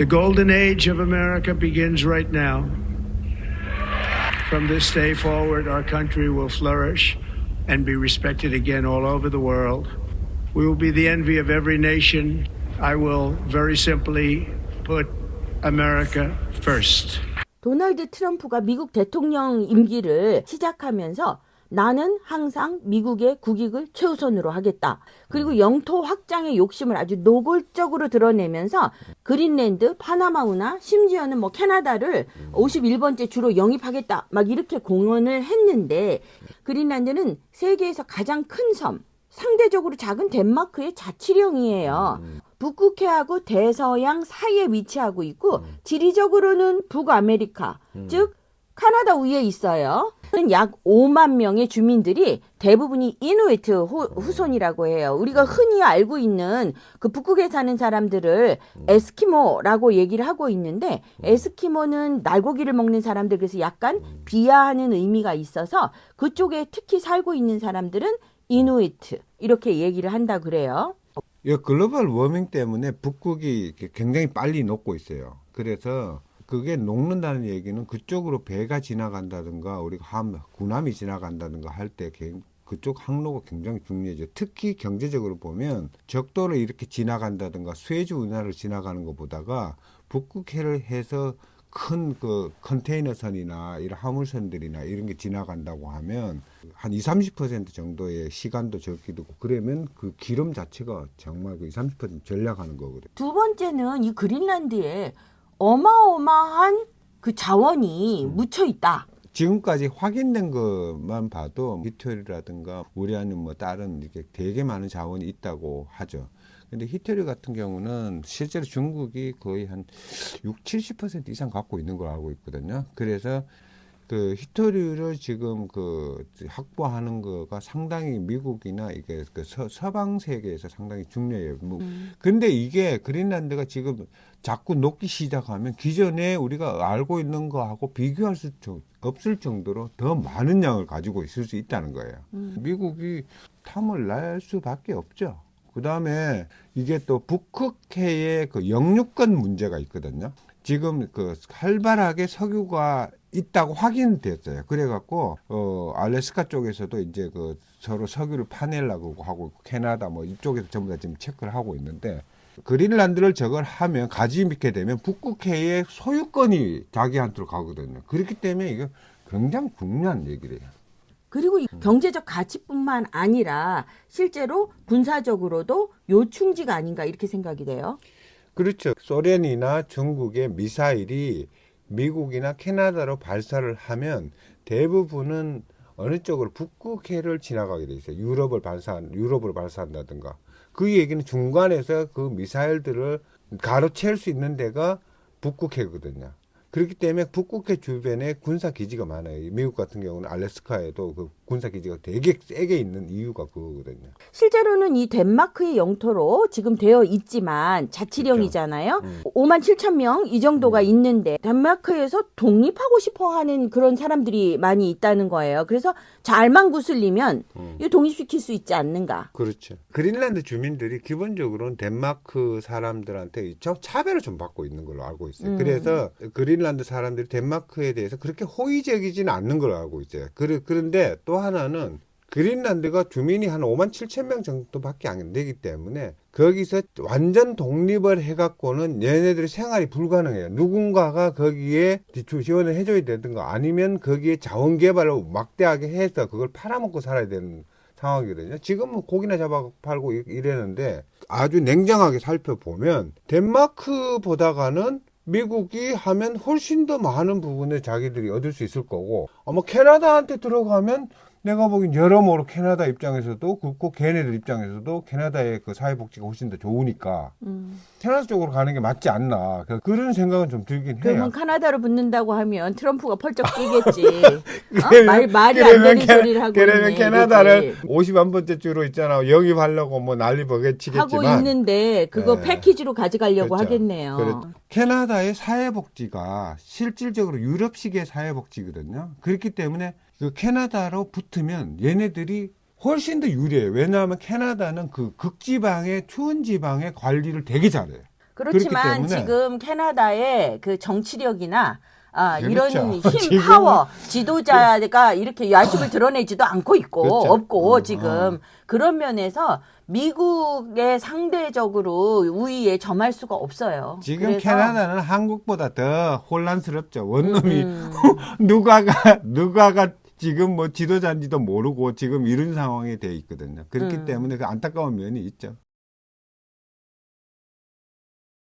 The golden age of America begins right now. From this day forward, our country will flourish and be respected again all over the world. We will be the envy of every nation. I will very simply put America first. 도널드 트럼프가 미국 대통령 임기를 시작하면서 나는 항상 미국의 국익을 최우선으로 하겠다. 그리고 영토 확장의 욕심을 아주 노골적으로 드러내면서 그린랜드, 파나마우나 심지어는 뭐 캐나다를 51번째 주로 영입하겠다. 막 이렇게 공언을 했는데 그린란드는 세계에서 가장 큰 섬, 상대적으로 작은 덴마크의 자치령이에요. 북극해하고 대서양 사이에 위치하고 있고 지리적으로는 북아메리카, 즉 카나다 위에 있어요. 약 5만 명의 주민들이 대부분이 이누이트 호- 후손이라고 해요. 우리가 흔히 알고 있는 그 북극에 사는 사람들을 에스키모라고 얘기를 하고 있는데 에스키모는 날고기를 먹는 사람들 그래서 약간 비하하는 의미가 있어서 그쪽에 특히 살고 있는 사람들은 이누이트 이렇게 얘기를 한다 그래요. 이 글로벌 워밍 때문에 북극이 굉장히 빨리 녹고 있어요. 그래서 그게 녹는다는 얘기는 그쪽으로 배가 지나간다든가 우리가 함 군함이 지나간다든가 할 때 그쪽 항로가 굉장히 중요해져. 특히 경제적으로 보면 적도를 이렇게 지나간다든가 수에즈 운하를 지나가는 것보다가 북극해를 해서 큰 그 컨테이너선이나 이런 화물선들이나 이런 게 지나간다고 하면 한 20, 30% 정도의 시간도 적기도 고 그러면 그 기름 자체가 정말 그 20, 30% 전략하는 거거든요. 두 번째는 이 그린란드에 어마어마한 그 자원이 묻혀 있다. 지금까지 확인된 것만 봐도 히토리라든가 우리아는 뭐 다른 이렇게 되게 많은 자원이 있다고 하죠. 근데 히토리 같은 경우는 실제로 중국이 거의 한 6, 70% 이상 갖고 있는 걸 알고 있거든요. 그래서 그 히토리를 지금 그 확보하는 거가 상당히 미국이나 이게 그 서, 서방 세계에서 상당히 중요해요. 뭐 근데 이게 그린란드가 지금 자꾸 녹기 시작하면 기존에 우리가 알고 있는 거하고 비교할 수 정- 없을 정도로 더 많은 양을 가지고 있을 수 있다는 거예요. 미국이 탐을 날 수밖에 없죠. 그 다음에 이게 또 북극해의 그 영유권 문제가 있거든요. 지금 그 활발하게 석유가 있다고 확인됐어요. 그래갖고 어 알래스카 쪽에서도 이제 그 서로 석유를 파내려고 하고 캐나다 뭐 이쪽에서 전부 다 지금 체크를 하고 있는데 그린란드를 저걸 하면 가지밌게 되면 북극해의 소유권이 자기한테로 가거든요. 그렇기 때문에 이거 굉장히 중요한 얘기래요. 그리고 이 경제적 가치뿐만 아니라 실제로 군사적으로도 요충지가 아닌가 이렇게 생각이 돼요. 그렇죠. 소련이나 중국의 미사일이 미국이나 캐나다로 발사를 하면 대부분은 어느 쪽으로 북극해를 지나가게 돼 있어요. 유럽을 발사한 유럽으로 발사한다든가. 그 얘기는 중간에서 그 미사일들을 가로챌 수 있는 데가 북극해거든요. 그렇기 때문에 북극해 주변에 군사 기지가 많아요. 미국 같은 경우는 알래스카에도 그 군사 기지가 되게 세게 있는 이유가 그거거든요. 실제로는 이 덴마크의 영토로 지금 되어 있지만 자치령이잖아요. 5만 7천 명 이 정도가 있는데 덴마크에서 독립하고 싶어 하는 그런 사람들이 많이 있다는 거예요. 그래서 잘만 구슬리면 이 독립시킬 수 있지 않는가. 그렇죠. 그린란드 주민들이 기본적으로는 덴마크 사람들한테 저 차별을 좀 받고 있는 걸로 알고 있어요. 음. 그래서 그린란드 사람들이 덴마크에 대해서 그렇게 호의적이지는 않는 걸로 알고 있어요. 그런데 또 하나는 그린란드가 주민이 한 5만 7천 명 정도밖에 안 되기 때문에 거기서 완전 독립을 해갖고는 얘네들이 생활이 불가능해요. 누군가가 거기에 지출 지원을 해줘야 되든가 아니면 거기에 자원 개발을 막대하게 해서 그걸 팔아먹고 살아야 되는 상황이거든요. 지금은 고기나 잡아 팔고 이- 이래는데 아주 냉정하게 살펴보면 덴마크보다가는 미국이 하면 훨씬 더 많은 부분을 자기들이 얻을 수 있을 거고 아마 캐나다한테 들어가면 내가 보기엔 여러모로 캐나다 입장에서도 그렇고 걔네들 입장에서도 캐나다의 그 사회복지가 훨씬 더 좋으니까 캐나다 쪽으로 가는 게 맞지 않나 그- 그런 생각은 좀 들긴 해요. 그러면 카나다로 붙는다고 하면 트럼프가 펄쩍 뛰겠지. 어? 그러면- 말, 말이 안 그러면 되는 캐- 소리를 하고 그러면 있네. 캐나다를 그지? 51번째 주로 있잖아 영입하려고 뭐 난리 하고 버개치겠지만 있는데 그거 네. 패키지로 가져가려고 그렇죠. 하겠네요. 그렇- 캐나다의 사회복지가 실질적으로 유럽식의 사회복지거든요. 그렇기 때문에 그 캐나다로 붙으면 얘네들이 훨씬 더 유리해요. 왜냐하면 캐나다는 그 극지방의 추운 지방의 관리를 되게 잘해요. 그렇지만 지금 캐나다의 그 정치력이나 아, 그렇죠. 이런 힘, 파워, 지도자가 이렇게 야심을 드러내지도 않고 있고, 그렇죠. 없고, 어, 지금. 그런 면에서 미국의 상대적으로 우위에 점할 수가 없어요. 지금 그래서 캐나다는 한국보다 더 혼란스럽죠. 원놈이 음. 누가가 누가가 지금 뭐 지도자인지도 모르고 지금 이런 상황이 돼 있거든요. 그렇기 음. 때문에 그 안타까운 면이 있죠.